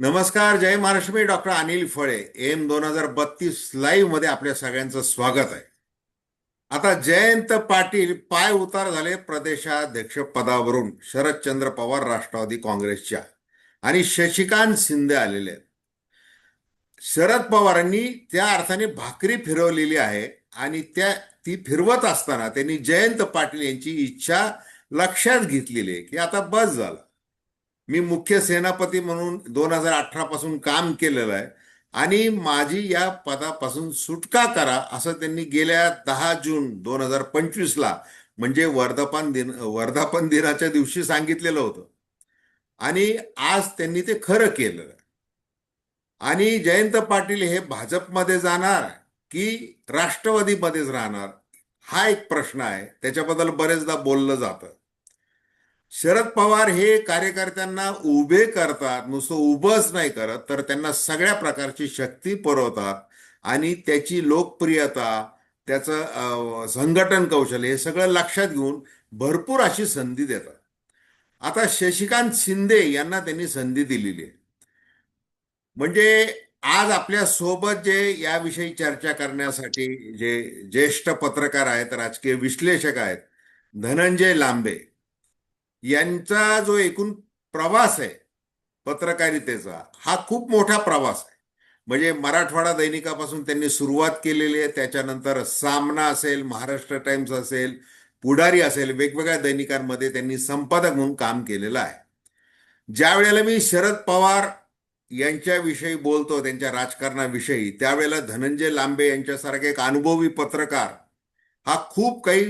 नमस्कार जय महाराष्ट्र मी डॉक्टर अनिल फळे. एम दोन हजार बत्तीस लाईव्हमध्ये आपल्या सगळ्यांचं स्वागत आहे. आता जयंत पाटील पाय उतार झाले प्रदेशाध्यक्ष पदावरून. शरदचंद्र पवार राष्ट्रवादी काँग्रेसच्या. आणि शशिकांत शिंदे आलेले आहेत. शरद पवारांनी त्या अर्थाने भाकरी फिरवलेली आहे आणि त्या ती फिरवत असताना त्यांनी जयंत पाटील यांची इच्छा लक्षात घेतलेली आहे की आता बस झाला. मी मुख्य सेनापती म्हणून दोन हजार अठरा पासून काम केलेलं आहे. आणि माझी या पदापासून सुटका करा असं त्यांनी गेल्या दहा जून दोन हजार पंचवीसला म्हणजे वर्धापन दिन वर्धापन दिनाच्या दिवशी सांगितलेलं होतं. आणि आज त्यांनी ते खरं केलं आणि जयंत पाटील हे भाजपमध्ये जाणार की राष्ट्रवादीमध्येच राहणार हा एक प्रश्न आहे. त्याच्याबद्दल बरेचदा बोललं जातं. शरद पवार हे कार्यकर्त्यांना उभे करतात नुसतं उभंच नाही करत तर त्यांना सगळ्या प्रकारची शक्ती पुरवतात आणि त्याची लोकप्रियता त्याचं संघटन कौशल्य हे सगळं लक्षात घेऊन भरपूर अशी संधी देतात. आता शशिकांत शिंदे यांना त्यांनी संधी दिलेली आहे. म्हणजे आज आपल्यासोबत जे याविषयी चर्चा करण्यासाठी जे ज्येष्ठ पत्रकार आहेत राजकीय विश्लेषक आहेत धनंजय लांबे यांचा जो एकूण प्रवास आहे पत्रकारितेचा हा खूप मोठा प्रवास आहे. म्हणजे मराठवाडा दैनिकापासून त्यांनी सुरुवात केलेली आहे. त्याच्यानंतर सामना असेल महाराष्ट्र टाइम्स असेल पुढारी असेल वेगवेगळ्या दैनिकांमध्ये त्यांनी संपादक म्हणून काम केलेलं आहे. ज्या वेळेला मी शरद पवार यांच्याविषयी बोलतो त्यांच्या राजकारणाविषयी त्यावेळेला धनंजय लांबे यांच्यासारखे एक अनुभवी पत्रकार हा खूप काही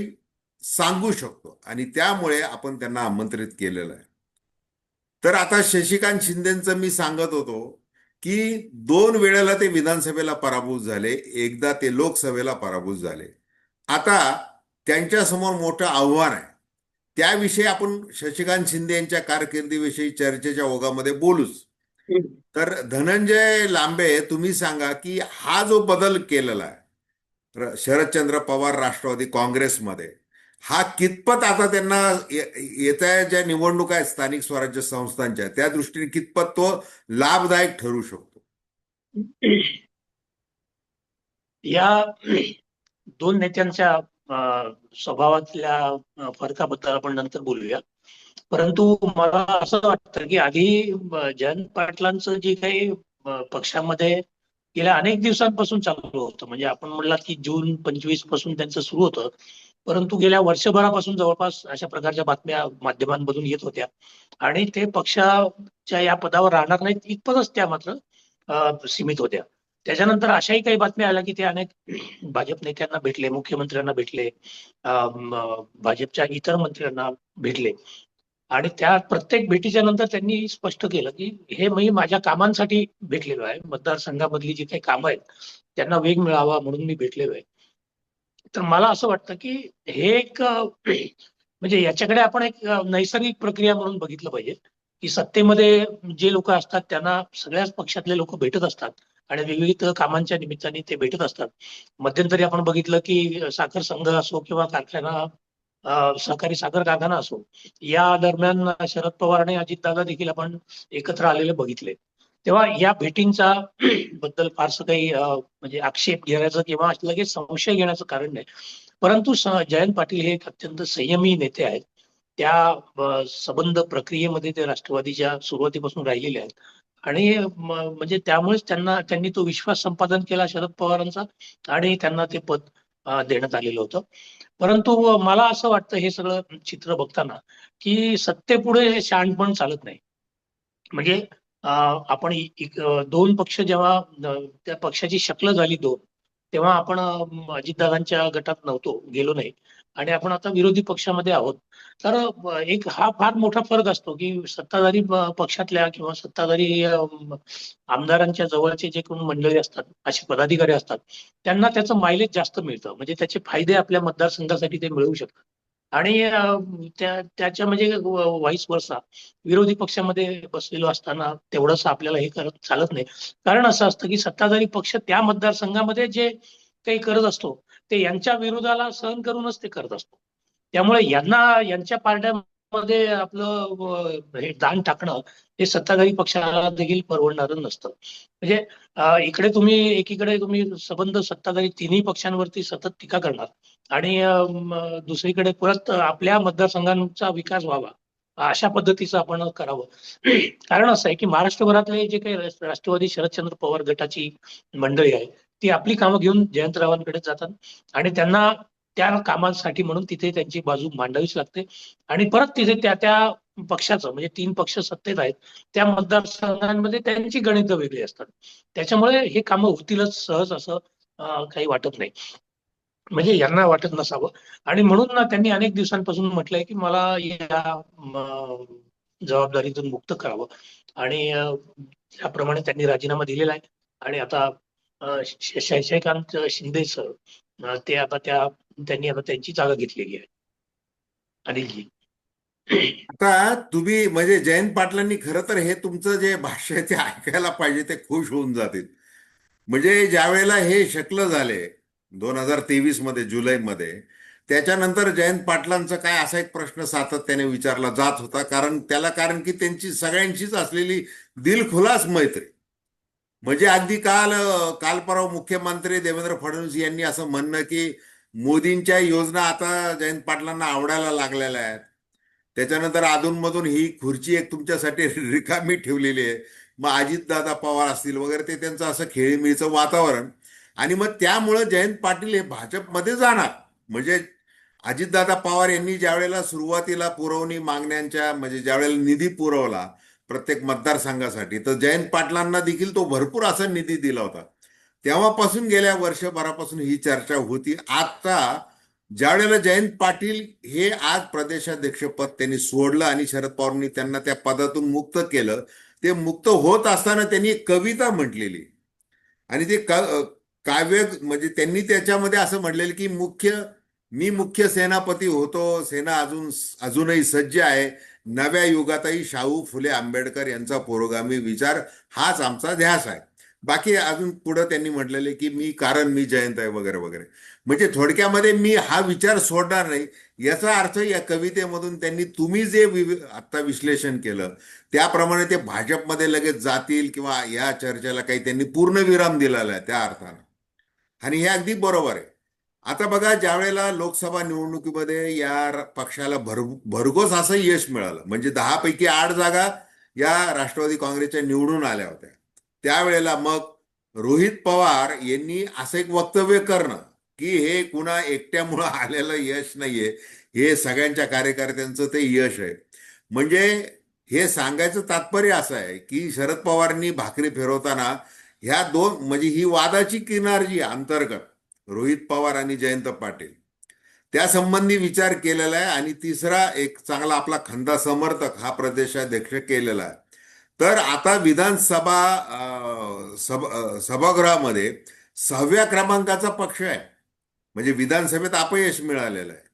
सांगू शकतो. आणि त्यामुळे आपण त्यांना आमंत्रित केलेलं आहे. तर आता शशिकांत शिंदेचं मी सांगत होतो की दोन वेळेला ते विधानसभेला पराभूत झाले एकदा ते लोकसभेला पराभूत झाले. आता त्यांच्यासमोर मोठं आव्हान आहे. त्याविषयी आपण शशिकांत शिंदे यांच्या कारकिर्दीविषयी चर्चेच्या ओघामध्ये बोलूच. तर धनंजय लांबे तुम्ही सांगा की हा जो बदल केलेला आहे शरदचंद्र पवार राष्ट्रवादी काँग्रेसमध्ये हा कितपत आता त्यांना येत्या ज्या निवडणुका आहेत स्थानिक स्वराज्य संस्थांच्या त्या दृष्टीने कितपत तो लाभदायक ठरू शकतो? या दोन नेत्यांच्या स्वभावातल्या फरकाबद्दल आपण नंतर बोलूया. परंतु मला असं वाटतं की आधी जयंत पाटलांचं जे काही पक्षामध्ये गेल्या अनेक दिवसांपासून चालू होतं. म्हणजे आपण म्हणला की जून पंचवीसपासून त्यांचं सुरू होतं. परंतु गेल्या वर्षभरापासून जवळपास अशा प्रकारच्या बातम्या माध्यमांमधून येत होत्या. आणि ते पक्षाच्या या पदावर राहणार नाहीत इतपतच त्या मात्र सीमित होत्या. त्याच्यानंतर अशाही काही बातम्या आल्या की ते अनेक भाजप नेत्यांना भेटले मुख्यमंत्र्यांना भेटले भाजपच्या इतर मंत्र्यांना भेटले. आणि त्या प्रत्येक भेटीच्या नंतर त्यांनी स्पष्ट केलं की हे मी माझ्या कामांसाठी भेटलेलो आहे. मतदारसंघामधली जी काही कामं आहेत त्यांना वेग मिळावा म्हणून मी भेटलेलो आहे. तर मला असं वाटतं की हे एक म्हणजे याच्याकडे आपण एक नैसर्गिक प्रक्रिया म्हणून बघितलं पाहिजे की सत्तेमध्ये जे लोक असतात त्यांना सगळ्याच पक्षातले लोक भेटत असतात आणि विविध कामांच्या निमित्ताने ते भेटत असतात. मध्यंतरी आपण बघितलं की साखर संघ असो किंवा कारखाना सहकारी साखर कारखाना असो या दरम्यान शरद पवार आणि अजितदादा देखील आपण एकत्र आलेले बघितले. तेव्हा या भेटींचा बद्दल फारसं काही म्हणजे आक्षेप घेण्याचं किंवा लगेच संशय घेण्याचं कारण नाही. परंतु जयंत पाटील हे एक अत्यंत संयमी नेते आहेत. त्या संबंध प्रक्रियेमध्ये ते राष्ट्रवादीच्या सुरुवातीपासून राहिलेले आहेत. आणि म्हणजे त्यामुळेच त्यांना त्यांनी तो विश्वास संपादन केला शरद पवारांचा आणि त्यांना ते पद देण्यात आलेलं होतं. परंतु मला असं वाटतं हे सगळं चित्र बघताना की सत्तेपुढे शहाणपण चालत नाही. म्हणजे आपण दोन पक्ष जेव्हा त्या पक्षाची शक्ल झाली दोन तेव्हा आपण अजितदादांच्या गटात नव्हतो गेलो नाही. आणि आपण आता विरोधी पक्षामध्ये आहोत. तर एक हा फार मोठा फरक असतो की सत्ताधारी पक्षातल्या किंवा सत्ताधारी आमदारांच्या जवळचे जे कोण मंडळी असतात असे पदाधिकारी असतात त्यांना त्याचं मायलेज जास्त मिळतं. म्हणजे त्याचे फायदे आपल्या मतदारसंघासाठी ते मिळवू शकतात. आणि त्याच्या म्हणजे व्हाईस वर्षा विरोधी पक्षामध्ये बसलेलो असताना तेवढंच आपल्याला हे करत चालत नाही. कारण असं असतं की सत्ताधारी पक्ष त्या मतदारसंघामध्ये जे काही करत असतो ते यांच्या विरोधाला सहन करूनच ते करत असतो. त्यामुळे यांना यांच्या पार्ट्यामध्ये आपलं हे दान टाकणं हे सत्ताधारी पक्षाला देखील परवडणारं नसतं. म्हणजे इकडे तुम्ही एकीकडे तुम्ही संबंध सत्ताधारी तिन्ही पक्षांवरती सतत टीका करणार. आणि दुसरीकडे परत आपल्या मतदारसंघांचा विकास व्हावा अशा पद्धतीचं आपण करावं. कारण असं आहे की महाराष्ट्रभरातले जे काही राष्ट्रवादी शरदचंद्र पवार गटाची मंडळी आहे ती आपली कामं घेऊन जयंतरावांकडे जातात आणि त्यांना त्या कामांसाठी म्हणून तिथे त्यांची बाजू मांडावीच लागते. आणि परत तिथे त्या त्या पक्षाचं म्हणजे तीन पक्ष सत्तेत आहेत त्या मतदारसंघांमध्ये त्यांची गणितं वेगळी असतात. त्याच्यामुळे हे कामं होतीलच सहज असं काही वाटत नाही. म्हणजे यांना वाटत नसावं. आणि म्हणून ना त्यांनी अनेक दिवसांपासून म्हटलंय की मला या जबाबदारीतून मुक्त करावं. आणि त्याप्रमाणे त्यांनी राजीनामा दिलेला आहे. आणि आता शैक्षणिकांत शशिकांत शिंदे सर ते आता त्या त्यांनी आता त्यांची जागा घेतलेली आहे. अनिलजी. आता तुम्ही म्हणजे जयंत पाटलांनी खरं तर हे तुमचं जे भाष्य आहे ते ऐकायला पाहिजे ते खुश होऊन जातील. म्हणजे ज्या वेळेला हे शकलं झाले दोन हजार तेवीसमध्ये जुलैमध्ये. त्याच्यानंतर जयंत पाटलांचा काय असा एक प्रश्न सातत्याने विचारला जात होता. कारण त्याला कारण की त्यांची सगळ्यांशीच असलेली दिलखुलास मैत्री. म्हणजे अगदी काल काल परवा मुख्यमंत्री देवेंद्र फडणवीस यांनी असं म्हणणं की मोदींच्या योजना आता जयंत पाटलांना आवडायला लागलेल्या आहेत. त्याच्यानंतर अधूनमधून ही खुर्ची एक तुमच्यासाठी रिकामी ठेवलेली आहे. मग अजितदादा पवार असतील वगैरे ते त्यांचं असं खेळीमेळीचं वातावरण. आणि मग त्यामुळं जयंत पाटील हे भाजपमध्ये जाणार. म्हणजे अजितदादा पवार यांनी ज्यावेळेला सुरुवातीला पुरवणी मागण्यांच्या म्हणजे ज्यावेळेला निधी पुरवला प्रत्येक मतदारसंघासाठी तर जयंत पाटलांना देखील तो भरपूर असा निधी दिला होता. तेव्हापासून गेल्या वर्षभरापासून ही चर्चा होती. आता ज्यावेळेला जयंत पाटील हे आज प्रदेशाध्यक्षपद त्यांनी सोडलं आणि शरद पवारांनी त्यांना त्या पदातून मुक्त केलं ते मुक्त होत असताना त्यांनी कविता म्हटलेली. आणि ते क- काव्य म्हणजे त्यांनी त्याच्यामध्ये असं म्हटलेलं की मुख्य मी मुख्य सेनापती होतो सेना अजून अजूनही सज्ज आहे. नव्या युगातही शाहू फुले आंबेडकर यांचा पुरोगामी विचार हाच आमचा ध्यास आहे. बाकी अजून पुढं त्यांनी म्हटलेले की मी कारण मी जयंत आहे वगैरे वगैरे. म्हणजे थोडक्यामध्ये मी हा विचार सोडणार नाही. याचा अर्थ या कवितेमधून त्यांनी तुम्ही जे वि- आता विश्लेषण केलं त्याप्रमाणे ते भाजपमध्ये लगेच जातील किंवा या चर्चेला काही त्यांनी पूर्णविराम दिलेला आहे त्या अर्थानं. आणि हे अगदी बरोबर आहे. आता बघा ज्या वेळेला लोकसभा निवडणुकीमध्ये या पक्षाला भर भरघोस असं यश मिळालं म्हणजे दहा पैकी आठ जागा या राष्ट्रवादी काँग्रेसच्या निवडून आल्या होत्या. त्यावेळेला मग रोहित पवार यांनी असं एक वक्तव्य करणं की हे कुणा एकट्यामुळं आलेलं यश नाहीये हे सगळ्यांच्या कार्यकर्त्यांचं ते यश आहे. म्हणजे हे सांगायचं तात्पर्य असं आहे की शरद पवारांनी भाकरी फिरवताना ह्या दोन म्हणजे ही वादाची किनार जी अंतर्गत रोहित पवार आणि जयंत पाटील त्या संबंधी विचार केलेला आहे आणि तिसरा एक चांगला आपला खंदा समर्थक हा प्रदेशाध्यक्ष केलेला आहे. तर आता विधानसभा सभ सभागृहामध्ये सहाव्या क्रमांकाचा पक्ष आहे. म्हणजे विधानसभेत अपयश मिळालेलं आहे.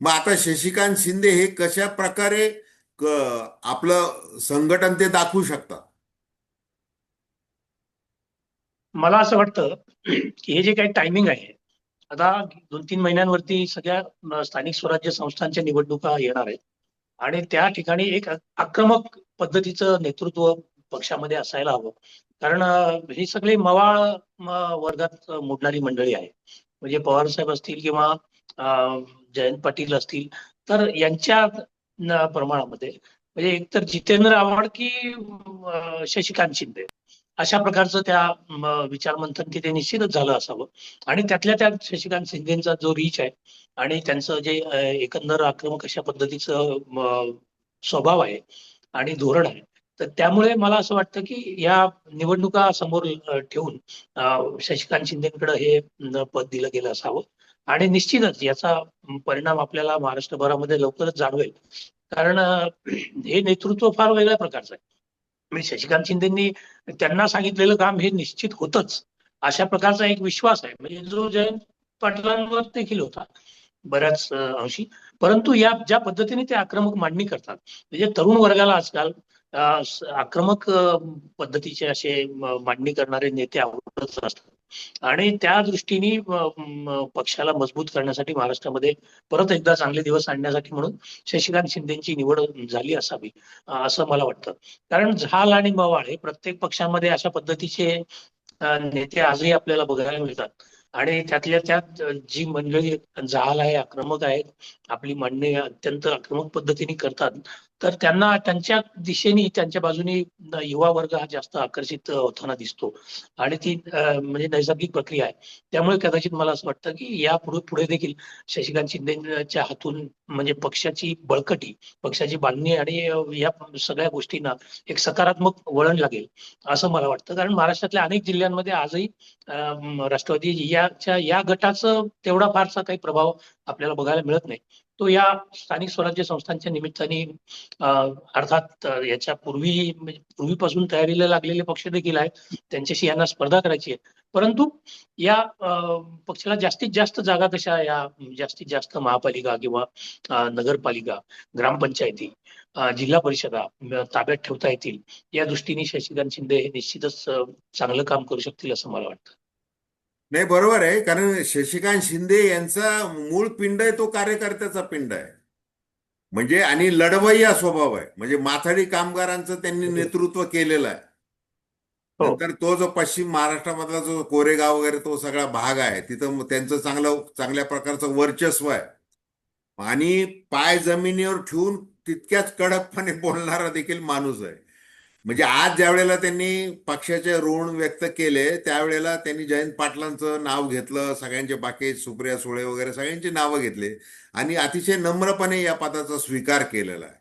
मग आता शशिकांत शिंदे हे कशा प्रकारे क- आपलं संघटन ते दाखवू शकतात? मला असं वाटतं की हे जे काही टायमिंग आहे आता दोन तीन महिन्यांवरती सगळ्या स्थानिक स्वराज्य संस्थांच्या निवडणुका येणार आहेत. आणि त्या ठिकाणी एक आक्रमक पद्धतीचं नेतृत्व पक्षामध्ये असायला हवं. कारण ही सगळी मवाळ वर्गात मोडणारी मंडळी आहे म्हणजे पवार साहेब असतील किंवा जयंत पाटील असतील तर यांच्या प्रमाणामध्ये. म्हणजे एकतर जितेंद्र आव्हाड की शशिकांत शिंदे. अशा प्रकारचं त्या विचारमंथन तिथे निश्चितच झालं असावं. आणि त्यातल्या त्यात शशिकांत शिंदेचा जो रीच आहे आणि त्यांचं जे एकंदर आक्रमक अशा पद्धतीचं स्वभाव आहे आणि धोरण आहे तर त्यामुळे मला असं वाटतं की या निवडणुका समोर ठेवून शशिकांत शिंदेकडे हे पद दिलं गेलं असावं. आणि निश्चितच याचा परिणाम आपल्याला महाराष्ट्रभरामध्ये लवकरच जाणवेल. कारण हे नेतृत्व फार वेगळ्या प्रकारचं आहे. म्हणजे शशिकांत शिंदेंनी त्यांना सांगितलेलं काम हे निश्चित होतच. अशा प्रकारचा एक विश्वास आहे. म्हणजे जो जयंत पाटलांवर देखील होता. बऱ्याच अंशी. परंतु या ज्या पद्धतीने ते आक्रमक मांडणी करतात. म्हणजे तरुण वर्गाला आजकाल आक्रमक पद्धतीचे असे मांडणी करणारे नेते आवडतच असतात आणि त्या दृष्टीने पक्षाला मजबूत करण्यासाठी महाराष्ट्रामध्ये परत एकदा चांगले दिवस आणण्यासाठी म्हणून शशिकांत शिंदेची निवड झाली असावी असं मला वाटतं. कारण झाल आणि मवाळ हे प्रत्येक पक्षामध्ये अशा पद्धतीचे नेते आजही आपल्याला बघायला मिळतात. आणि त्यातल्या त्यात जी मंडळी जहाल आहे आक्रमक आहेत आपली मांडणी अत्यंत आक्रमक पद्धतीने करतात तर त्यांना त्यांच्या दिशेने त्यांच्या बाजूने युवा वर्ग हा जास्त आकर्षित होताना दिसतो. आणि ती म्हणजे नैसर्गिक प्रक्रिया आहे. त्यामुळे कदाचित मला असं वाटतं की या पुढे पुढे देखील शशिकांत शिंदेच्या हातून म्हणजे पक्षाची बळकटी पक्षाची बांधणी आणि या सगळ्या गोष्टींना एक सकारात्मक वळण लागेल असं मला वाटतं. कारण महाराष्ट्रातल्या अनेक जिल्ह्यांमध्ये आजही राष्ट्रवादी याच्या या गटाचं तेवढा फारसा काही प्रभाव आपल्याला बघायला मिळत नाही. तो या स्थानिक स्वराज्य संस्थांच्या निमित्ताने अर्थात याच्या पूर्वी म्हणजे पूर्वीपासून तयारीला लागलेले पक्ष देखील आहेत. त्यांच्याशी यांना स्पर्धा करायची आहे. परंतु या पक्षाला जास्तीत जास्त जागा कशा या जास्तीत जास्त महापालिका किंवा नगरपालिका ग्रामपंचायती जिल्हा परिषदा ताब्यात ठेवता येतील? या दृष्टीने शशिकांत शिंदे हे निश्चितच चांगलं काम करू शकतील असं मला वाटतं. नाही बरोबर आहे. कारण शशिकांत शिंदे यांचा मूळ पिंड आहे तो कार्यकर्त्याचा पिंड आहे. म्हणजे आणि लढवय्या स्वभाव आहे. म्हणजे माथाडी कामगारांचं त्यांनी नेतृत्व केलेलं आहे. हो. नंतर तो जो पश्चिम महाराष्ट्रामधला जो कोरेगाव वगैरे तो सगळा भाग आहे तिथं त्यांचं चांगलं चांगल्या प्रकारचं वर्चस्व आहे. आणि पाय जमिनीवर ठेवून तितक्याच कडकपणे बोलणारा देखील माणूस आहे. म्हणजे आज ज्या वेळेला त्यांनी पक्षाचे ऋण व्यक्त केले त्यावेळेला त्यांनी जयंत पाटलांचं नाव घेतलं सगळ्यांचे बाकी सुप्रिया सुळे वगैरे सगळ्यांची नावं घेतले आणि अतिशय नम्रपणे या पदाचा स्वीकार केलेला आहे.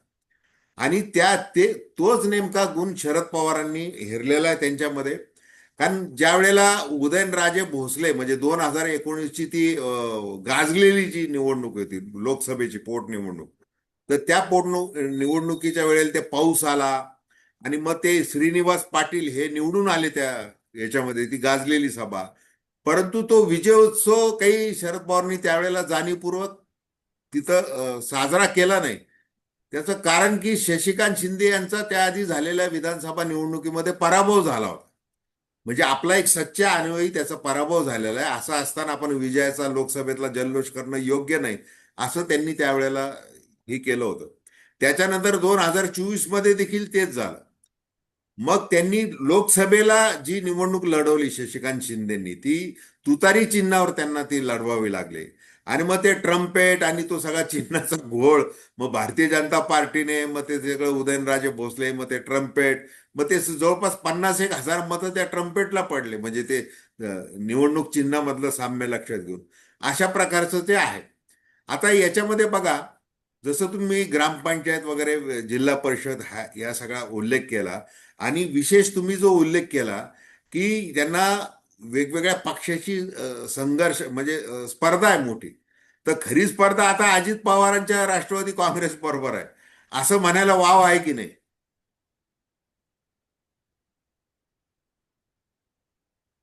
आणि त्या ते तोच नेमका गुण शरद पवारांनी हेरलेला आहे त्यांच्यामध्ये. कारण ज्या वेळेला उदयनराजे भोसले म्हणजे दोन हजार एकोणीसची ती गाजलेली जी निवडणूक होती लोकसभेची पोटनिवडणूक तर त्या पोटनु निवडणुकीच्या वेळेला ते पाऊस आला आणि मग ते श्रीनिवास पाटील हे निवडून आले त्या याच्यामध्ये ती गाजलेली सभा. परंतु तो विजय उत्सव काही शरद पवारांनी त्यावेळेला जाणीवपूर्वक तिथं साजरा केला नाही. त्याचं कारण की शशिकांत शिंदे यांचा त्याआधी झालेल्या विधानसभा निवडणुकीमध्ये पराभव झाला होता. म्हणजे आपला एक सच्चा अन्वयी त्याचा पराभव झालेला आहे. असं असताना आपण विजयाचा लोकसभेतला जल्लोष करणं योग्य नाही असं त्यांनी त्यावेळेला हे केलं होतं. त्याच्यानंतर दोन हजार चोवीसमध्ये देखील तेच झालं. मग त्यांनी लोकसभेला जी निवडणूक लढवली शशिकांत शिंदेनी ती तुतारी चिन्हावर त्यांना ती लढवावी लागली. आणि मग ते ट्रम्पेट आणि तो सगळा चिन्हाचा घोळ मग भारतीय जनता पार्टीने मग ते सगळं उदयनराजे भोसले मग ते ट्रम्पेट मग ते जवळपास पन्नास एक हजार मतं त्या ट्रम्पेटला पडले. म्हणजे ते निवडणूक चिन्हामधलं साम्य लक्षात घेऊन. अशा प्रकारचं ते आहे. आता याच्यामध्ये बघा जसं तुम्ही ग्रामपंचायत वगैरे जिल्हा परिषद हा या सगळा उल्लेख केला आणि विशेष तुम्ही जो उल्लेख केला की त्यांना वेगवेगळ्या पक्षाची संघर्ष म्हणजे स्पर्धा आहे मोठी. तर खरी स्पर्धा आता अजित पवारांच्या राष्ट्रवादी काँग्रेस बरोबर आहे. असं म्हणायला वाव आहे की नाही?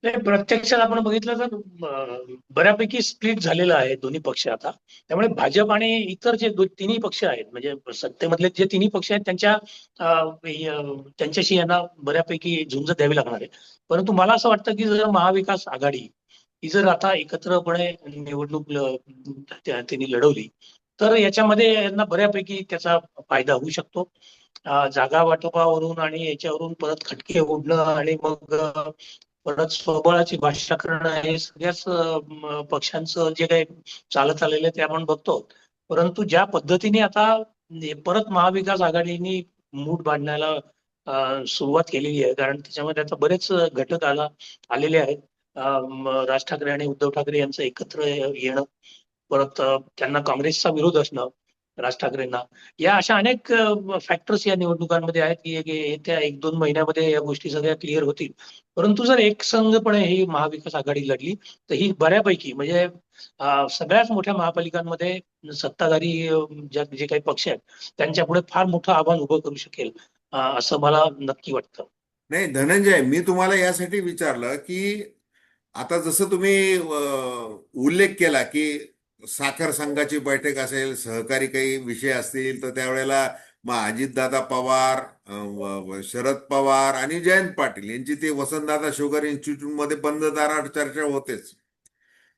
नाही प्रत्यक्षात आपण बघितलं तर बऱ्यापैकी स्प्लिट झालेलं आहे दोन्ही पक्ष आता. त्यामुळे भाजप आणि इतर जे तिन्ही पक्ष आहेत म्हणजे सत्तेमधले जे तिन्ही पक्ष आहेत त्यांच्या त्यांच्याशी यांना बऱ्यापैकी झुंज द्यावी लागणार आहे. परंतु मला असं वाटतं की जर महाविकास आघाडी ही जर आता एकत्रपणे निवडणूक त्यांनी लढवली तर याच्यामध्ये यांना बऱ्यापैकी त्याचा फायदा होऊ शकतो. जागा वाटपावरून आणि याच्यावरून परत खटके ओढणं आणि मग परत स्वबळाची भाषा करणं हे सगळ्याच पक्षांचं जे काही चालत आलेलं आहे ते आपण बघतो. परंतु ज्या पद्धतीने आता परत महाविकास आघाडीने मूठ बांधण्याला सुरुवात केलेली आहे. कारण त्याच्यामध्ये आता बरेच घटक आला आलेले आहेत. राज ठाकरे आणि उद्धव ठाकरे यांचं एकत्र येणं परत त्यांना काँग्रेसचा विरोध असणं राज ठाकरेंना. या अशा अनेक फॅक्टर्स या निवडणुकांमध्ये आहेत की येत्या एक दोन महिन्यामध्ये या गोष्टी सगळ्या क्लिअर होतील. परंतु जर एकसंघपणे ही महाविकास आघाडी लढली तर ही बऱ्यापैकी म्हणजे सगळ्याच मोठ्या महापालिकांमध्ये सत्ताधारी ज्या जे काही पक्ष आहेत त्यांच्या पुढे फार मोठं आव्हान उभं करू शकेल असं मला नक्की वाटतं. नाही धनंजय मी तुम्हाला यासाठी विचारलं की आता जसं तुम्ही उल्लेख केला की साखर संघाची बैठक असेल सहकारी काही विषय असतील तर त्यावेळेला मग अजितदादा पवार शरद पवार आणि जयंत पाटील यांची ते वसंतदादा शुगर इन्स्टिट्यूटमध्ये बंद दारात चर्चा होतेच.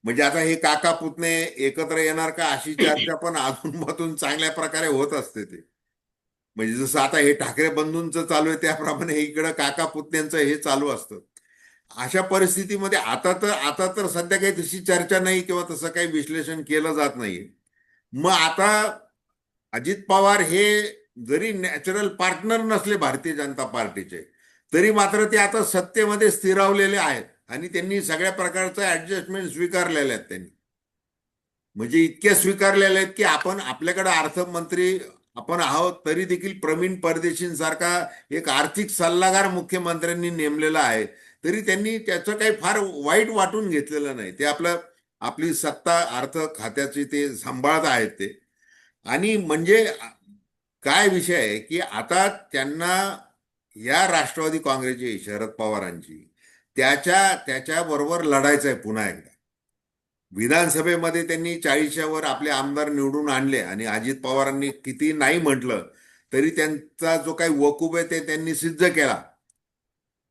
म्हणजे आता हे काका पुतणे एकत्र येणार का अशी चर्चा पण अजूनमधून चांगल्या प्रकारे होत असते ते. म्हणजे जसं आता हे ठाकरे बंधूंचं चालू आहे त्याप्रमाणे इकडं काका पुतण्यांचं हे चालू असतं. अशा परिस्थितीमध्ये आता तर आता तर सध्या काही तशी चर्चा नाही किंवा तसं काही विश्लेषण केलं जात नाहीये. मग आता अजित पवार हे जरी नॅचरल पार्टनर नसले भारतीय जनता पार्टीचे तरी मात्र ते आता सत्तेमध्ये स्थिरावलेले आहेत आणि त्यांनी सगळ्या प्रकारचं ऍडजस्टमेंट स्वीकारलेले आहेत त्यांनी. म्हणजे इतक्या स्वीकारलेले आहेत की आपण आपल्याकडे अर्थमंत्री आपण आहोत तरी देखील प्रवीण परदेशींसारखा एक आर्थिक सल्लागार मुख्यमंत्र्यांनी नेमलेला आहे. तरी त्यांनी त्याचं काही फार वाईट वाटून घेतलेलं नाही. ते आपलं आपली सत्ता अर्थ खात्याचे ते सांभाळत आहेत ते. आणि म्हणजे काय विषय आहे की आता त्यांना या राष्ट्रवादी काँग्रेसची शरद पवारांची त्याच्या त्याच्याबरोबर लढायचं आहे पुन्हा एकदा. विधानसभेमध्ये त्यांनी चाळीसच्या आपले आमदार निवडून आणले आणि अजित पवारांनी किती नाही म्हटलं तरी त्यांचा जो काही वकूब आहे ते त्यांनी सिद्ध केला.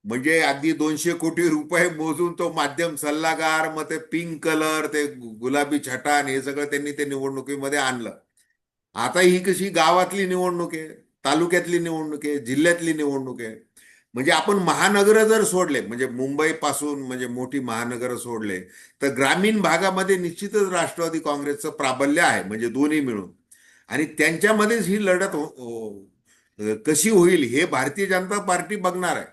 म्हणजे अगदी दोनशे कोटी रुपये मोजून तो माध्यम सल्लागार मग ते पिंक कलर ते गुलाबी छटान हे सगळं त्यांनी ते निवडणुकीमध्ये आणलं. आता ही कशी गावातली निवडणूक आहे तालुक्यातली निवडणूक आहे जिल्ह्यातली निवडणूक आहे म्हणजे आपण महानगर जर सोडले म्हणजे मुंबई पासून म्हणजे मोठी महानगर सोडले तर ग्रामीण भागामध्ये निश्चितच राष्ट्रवादी काँग्रेसचं प्राबल्य आहे म्हणजे दोन्ही मिळून. आणि त्यांच्यामध्येच ही लढत हो, हो, कशी होईल हे भारतीय जनता पार्टी बघणार आहे.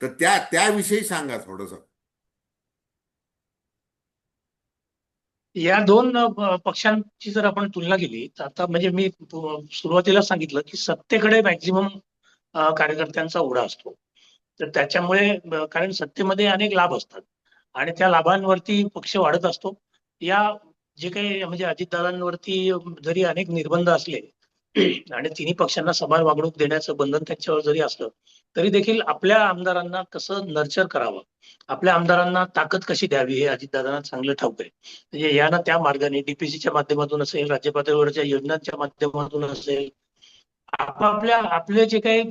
तर त्या त्याविषयी सांगा थोडस. या दोन पक्षांची जर आपण तुलना केली तर आता म्हणजे मी सुरुवातीला सांगितलं की सत्तेकडे मॅक्झिमम कार्यकर्त्यांचा ओढा असतो. तर त्याच्यामुळे कारण सत्तेमध्ये अनेक लाभ असतात. आणि त्या लाभांवरती पक्ष वाढत असतो. या जे काही म्हणजे अजितदादांवरती जरी अनेक निर्बंध असले आणि तिन्ही पक्षांना समान वागणूक देण्याचं बंधन त्यांच्यावर जरी असलं तरी देखील आपल्या आमदारांना कसं नर्चर करावं? आपल्या आमदारांना ताकद कशी द्यावी? हे अजितदादांना चांगलं ठाऊक आहे. म्हणजे या ना त्या मार्गाने डीपीसीच्या माध्यमातून असेल राज्य पातळीवरच्या योजनांच्या माध्यमातून असेल आपापल्या आपले जे काही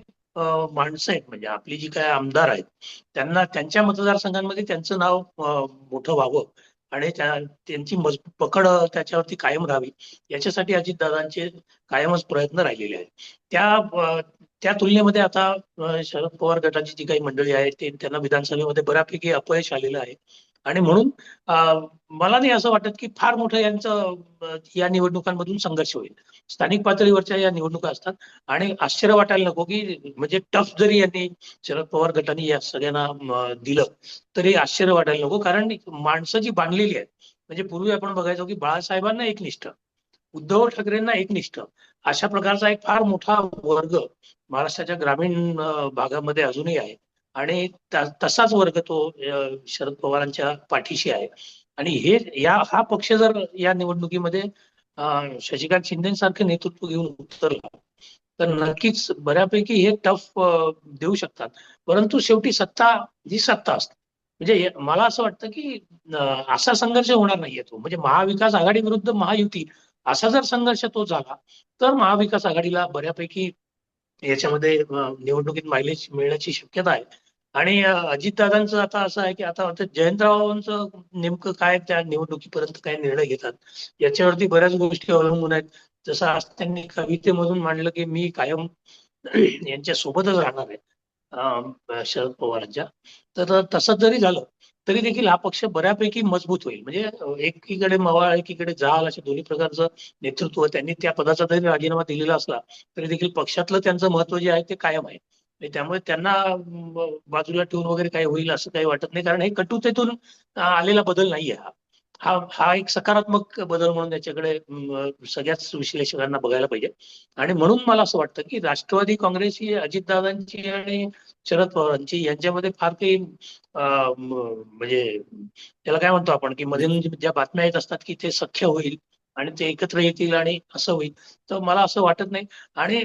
माणसं आहेत म्हणजे आपली जी काही आमदार आहेत त्यांना त्यांच्या मतदारसंघांमध्ये त्यांचं नाव मोठं व्हावं आणि त्यांची मज पकड त्याच्यावरती कायम राहावी याच्यासाठी अजितदादांचे कायमच प्रयत्न राहिलेले आहेत. त्या त्या तुलनेमध्ये आता शरद पवार गटाची जी काही मंडळी आहे ते त्यांना विधानसभेमध्ये बऱ्यापैकी अपयश आलेलं आहे. आणि म्हणून मला नाही असं वाटत की फार मोठं यांचं या निवडणुकांमधून संघर्ष होईल. स्थानिक पातळीवरच्या या निवडणुका असतात. आणि आश्चर्य वाटायला नको की म्हणजे टफ जरी यांनी शरद पवार गटाने या सगळ्यांना दिलं तरी आश्चर्य वाटायला नको. कारण माणसं जी बांधलेली आहेत म्हणजे पूर्वी आपण बघायचो की बाळासाहेबांना एकनिष्ठ उद्धव ठाकरेंना एकनिष्ठ अशा प्रकारचा एक फार मोठा वर्ग महाराष्ट्राच्या ग्रामीण भागामध्ये अजूनही आहे. आणि तसाच वर्ग तो शरद पवारांच्या पाठीशी आहे. आणि हे या हा पक्ष जर या निवडणुकीमध्ये शशिकांत शिंदेसारखे नेतृत्व घेऊन उतरला तर नक्कीच बऱ्यापैकी हे टफ देऊ शकतात. परंतु शेवटी सत्ता ही सत्ता असते म्हणजे मला असं वाटतं की असा संघर्ष होणार नाहीये तो. म्हणजे महाविकास आघाडी विरुद्ध महायुती असा जर संघर्ष तो झाला तर महाविकास आघाडीला बऱ्यापैकी याच्यामध्ये निवडणुकीत मायलेज मिळण्याची शक्यता आहे. आणि अजितदादांचं आता असं आहे की आता आता जयंतरावांचं नेमकं काय त्या निवडणुकीपर्यंत काय निर्णय घेतात? याच्यावरती बऱ्याच गोष्टी अवलंबून आहेत. जसं आज त्यांनी कवितेमधून मांडलं की मी कायम यांच्या सोबतच राहणार आहे शरद पवारांच्या. तर तसं जरी झालं तरी देखील हा पक्ष बऱ्यापैकी मजबूत होईल. म्हणजे एकीकडे मवाळ एकीकडे जाल अशा दोन्ही प्रकारचं नेतृत्व त्यांनी त्या पदाचा जरी राजीनामा दिलेला असला तरी देखील पक्षातलं त्यांचं महत्त्व जे आहे ते कायम आहे. त्यामुळे त्यांना बाजूला ठेवून वगैरे काही होईल असं काही वाटत नाही. कारण हे कटुतेतून आलेला बदल नाहीये हा. हा हा एक सकारात्मक बदल म्हणून त्याच्याकडे सगळ्याच विश्लेषकांना बघायला पाहिजे. आणि म्हणून मला असं वाटतं की राष्ट्रवादी काँग्रेस ही अजितदादांची आणि शरद पवारांची यांच्यामध्ये फार काही अं, म्हणजे त्याला काय म्हणतो आपण की मध्ये ज्या बातम्या येत असतात की ते सख्य होईल आणि ते एकत्र येतील आणि असं होईल. तर मला असं वाटत नाही. आणि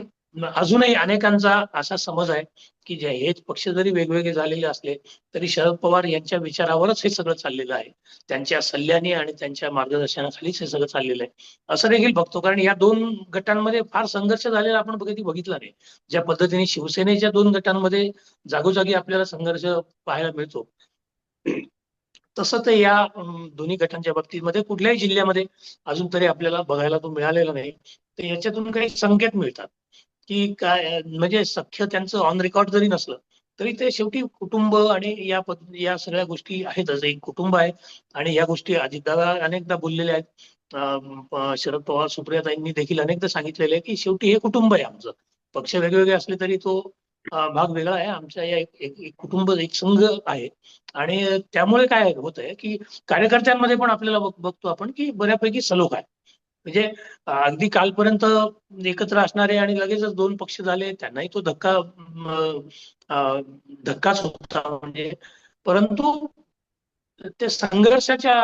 अजूनही अनेकांचा असा समज आहे की जे हे पक्ष जरी वेगवेगळे झालेले असले तरी शरद पवार यांच्या विचारावरच हे सगळं चाललेलं आहे. त्यांच्या सल्ल्याने आणि त्यांच्या मार्गदर्शनाखालीच हे सगळं चाललेलं आहे. असं देखील बघतो कारण या दोन गटांमध्ये फार संघर्ष झालेला आपण कधी बघितला नाही. ज्या पद्धतीने शिवसेनेच्या दोन गटांमध्ये जागोजागी आपल्याला संघर्ष पाहायला मिळतो तसं ते या दोन्ही गटांच्या बाबतीमध्ये कुठल्याही जिल्ह्यामध्ये अजून तरी आपल्याला बघायला तो मिळालेला नाही. तर याच्यातून काही संकेत मिळतात. की काय म्हणजे सख्य त्यांचं ऑन रेकॉर्ड जरी नसलं तरी ते शेवटी कुटुंब आणि या पद- या सगळ्या गोष्टी आहेतच एक कुटुंब आहे. आणि या गोष्टी अजितदादा अनेकदा बोललेल्या आहेत. शरद पवार सुप्रियाताईंनी देखील अनेकदा सांगितलेले आहे की शेवटी हे कुटुंब आहे आमचं. पक्ष वेगवेगळे असले तरी तो भाग वेगळा आहे. आमच्या या एक- एक कुटुंब एक संघ आहे. आणि त्यामुळे काय होत आहे की कार्यकर्त्यांमध्ये पण आपल्याला बघतो आपण की बऱ्यापैकी सलोख आहे. म्हणजे अगदी कालपर्यंत एकत्र असणारे आणि लगेचच दोन पक्ष झाले त्यांनाही तो धक्का धक्काच होता म्हणजे. परंतु ते संघर्षाच्या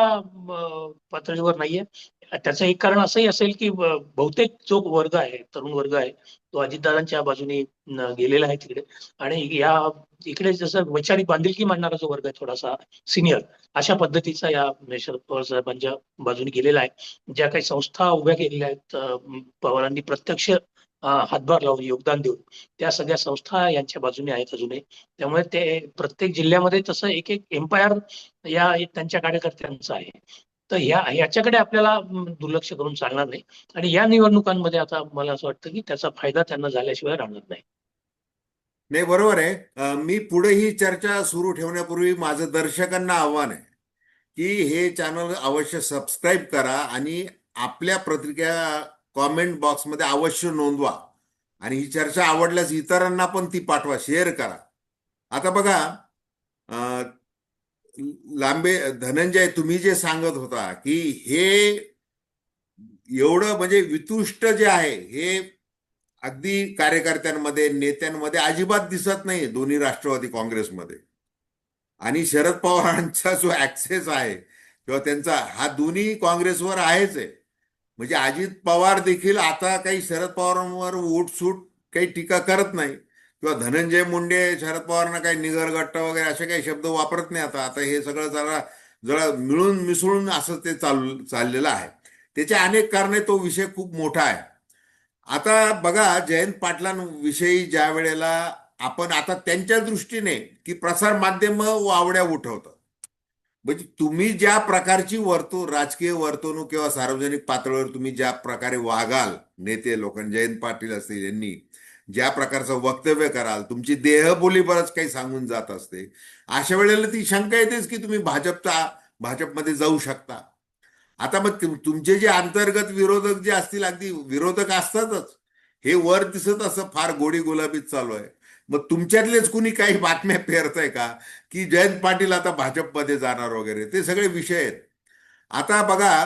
पातळीवर नाहीये. त्याचं एक कारण असंही असेल की बहुतेक जो वर्ग आहे तरुण वर्ग आहे तो अजितदादांच्या बाजूने गेलेला आहे तिकडे. आणि या इकडे जसं वैचारिक बांधिलकी मांडणारा जो वर्ग आहे थोडासा सिनियर अशा पद्धतीचा या शरद पवार साहेबांच्या बाजूने गेलेला आहे. ज्या काही संस्था उभ्या केलेल्या आहेत पवारांनी प्रत्यक्ष हातभार लावून योगदान देऊन त्या सगळ्या संस्था यांच्या बाजूने आहेत अजूनही. त्यामुळे ते प्रत्येक जिल्ह्यामध्ये तसं एक एक एम्पायर या त्यांच्या कार्यकर्त्यांचं आहे. तर ह्या याच्याकडे आपल्याला दुर्लक्ष करून चालणार नाही. आणि या निवडणुकांमध्ये आता मला असं वाटतं की त्याचा फायदा त्यांना झाल्याशिवाय राहणार नाही. नाही बरोबर आहे. मी पुढे ही चर्चा सुरू ठेवण्यापूर्वी माझं दर्शकांना आव्हान आहे की हे चॅनल अवश्य सबस्क्राईब करा आणि आपल्या प्रतिक्रिया कॉमेंट बॉक्समध्ये अवश्य नोंदवा. आणि ही चर्चा आवडल्यास इतरांना पण ती पाठवा शेअर करा. आता बघा लांबे धनंजय तुम्ही जे सांगत होता की हे एवढं म्हणजे वितुष्ट जे आहे हे अगदी कार्यकर्त्यांमध्ये नेत्यांमध्ये अजिबात दिसत नाही दोन्ही राष्ट्रवादी काँग्रेसमध्ये. आणि शरद पवारांचा जो ऍक्सेस आहे किंवा त्यांचा हा दोन्ही काँग्रेसवर आहेच आहे. म्हणजे अजित पवार देखील आता काही शरद पवारांवर सूट काही टीका करत नाही. किंवा धनंजय मुंडे शरद पवारांना काही निगरगट्ट वगैरे असे काही शब्द वापरत नाही आता. आता हे सगळं जरा जरा मिळून मिसळून असं ते चालू चाललेलं आहे. त्याच्या अनेक कारणे तो विषय खूप मोठा आहे. आता बघा जयंत पाटलांविषयी ज्या वेळेला आपण आता त्यांच्या दृष्टीने की प्रसार माध्यम वावड्या उठवतं. म्हणजे तुम्ही ज्या प्रकारची वर्तू राजकीय वर्तवणूक किंवा सार्वजनिक पातळीवर तुम्ही ज्या प्रकारे वागाल नेते लोक जयंत पाटील असतील यांनी ज्या प्रकारचं वक्तव्य कराल तुमची देहबोली बरंच काही सांगून जात असते. अशा वेळेला ती शंका येतेच की तुम्ही भाजपचा भाजपमध्ये जाऊ शकता. आता मग तुमचे जे अंतर्गत विरोधक जे असतील अगदी विरोधक असतातच. हे वर दिसत असं फार गोडी गुलाबीत चालू आहे. मग तुमच्यातलेच कुणी काही बातम्या पेरताय का? की जयंत पाटील आता भाजपमध्ये जाणार वगैरे ते सगळे विषय आहेत. आता बघा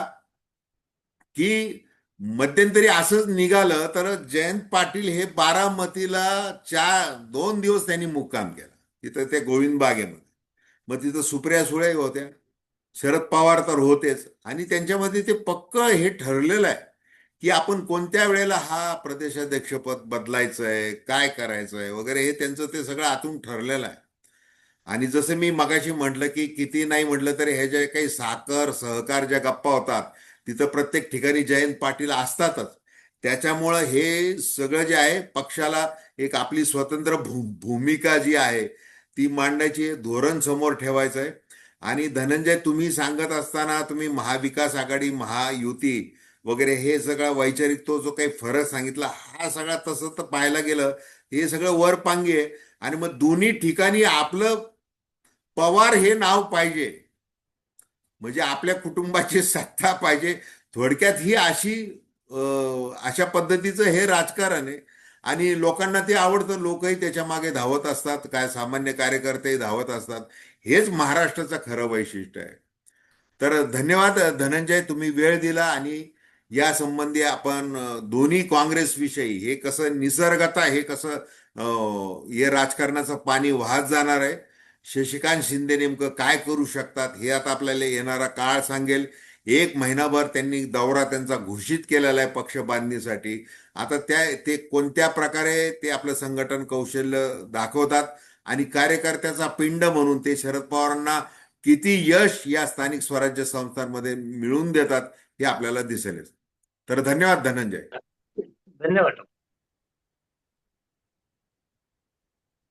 की मध्यंतरी असंच निघालं तर जयंत पाटील हे बारामतीला चार दोन दिवस त्यांनी मुक्काम केला. तिथं ते गोविंद बागेमध्ये मग तिथं सुप्रिया सुळे होत्या शरद पवार तर होतेच. आणि त्यांच्यामध्ये ते पक्क हे ठरलेलं आहे की आपण कोणत्या वेळेला हा प्रदेशाध्यक्षपद बदलायचं आहे काय करायचं आहे वगैरे हे त्यांचं ते सगळं आतून ठरलेलं आहे. आणि जसं मी मगाशी म्हटलं की किती नाही म्हटलं तरी हे जे काही साखर सहकार ज्या गप्पा होतात तिथं प्रत्येक ठिकाणी जयंत पाटील असतातच. त्याच्यामुळं हे सगळं जे आहे पक्षाला एक आपली स्वतंत्र भू भूमिका जी आहे ती मांडायची धोरण समोर ठेवायचं आहे आणि धनंजय तुम्ही सांगत असताना तुम्ही महाविकास आघाडी महायुती वगैरे हे सगळा वैचारिक तो जो काही फरक सांगितला हा सगळा तसं तर पाहायला गेलं हे सगळं वर पांगे आणि मग दोन्ही ठिकाणी आपलं पवार हे नाव पाहिजे. म्हणजे आपल्या कुटुंबाची सत्ता पाहिजे. थोडक्यात ही अशी अशा पद्धतीचं हे राजकारण आहे. आणि लोकांना ते आवडतं. लोकही त्याच्यामागे धावत असतात. काय सामान्य कार्यकर्तेही धावत असतात. हेच महाराष्ट्राचं खरं वैशिष्ट्य आहे. तर धन्यवाद धनंजय तुम्ही वेळ दिला आणि या संबंधी आपण दोन्ही काँग्रेसविषयी हे कसं निसर्गता हे कसं हे राजकारणाचं पाणी वाहत जाणार आहे. शशिकांत शिंदे नेमकं काय करू शकतात हे आता आपल्याला येणारा काळ सांगेल. एक महिनाभर त्यांनी दौरा त्यांचा घोषित केलेला आहे पक्ष बांधणीसाठी. आता त्या ते कोणत्या प्रकारे ते आपलं संघटन कौशल्य दाखवतात आणि कार्यकर्त्याचा पिंड म्हणून ते शरद पवारांना किती यश या स्थानिक स्वराज्य संस्थांमध्ये मिळवून देतात हे आपल्याला दिसेलच. तर धन्यवाद धनंजय. धन्यवाद.